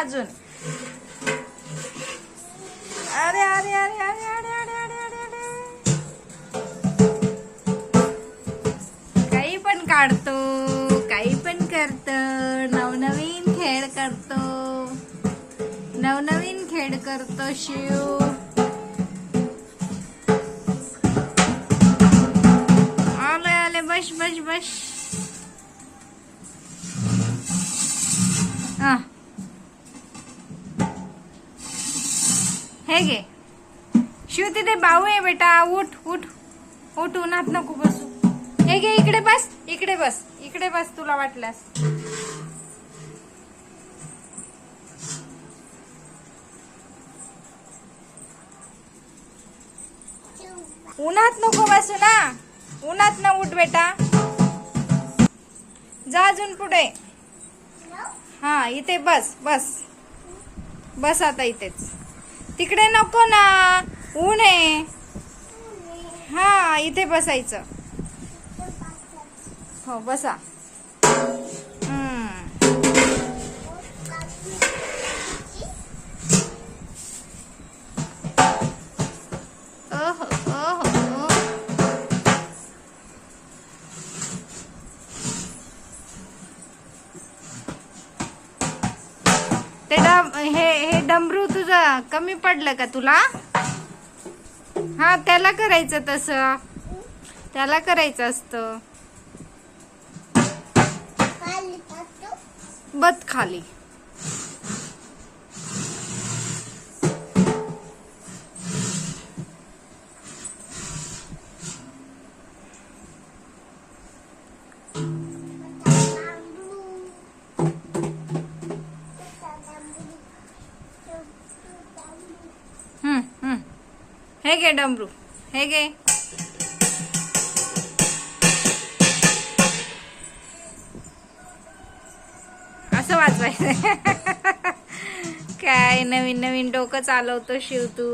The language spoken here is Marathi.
अजून. अरे अरे अरे अरे अरे अरे अरे अरे अरे. काही पण काढतो काही पण करतो नवनवीन खेळ करतो. नवनवीन खेळ करतो शिव. आले आले बस बस बस. हा. हे घे शिव तिथे बाऊ आहे बेटा उठ उठ. उठ उन्हात नको बसू. हे घे इकडे बस इकडे बस इकडे बस तुला वाटल्यास. उन्हात नको बसू ना. उन्हात न उठ बेटा. जा अजून पुढे. हा इथे बस बस. बस आता इथेच. तिकडे नको ना. ऊन आहे. हा इथे बसायचं. हो बसा. हम्म. ते हे हे डमरू तुझं कमी पडलं का तुला? हा त्याला करायचं तसं. त्याला करायचं असतं. बत खाली. हे गे डमरू हे गे असं वाचवायचं काय नवीन नवीन डोकं चालवतो शिव तू.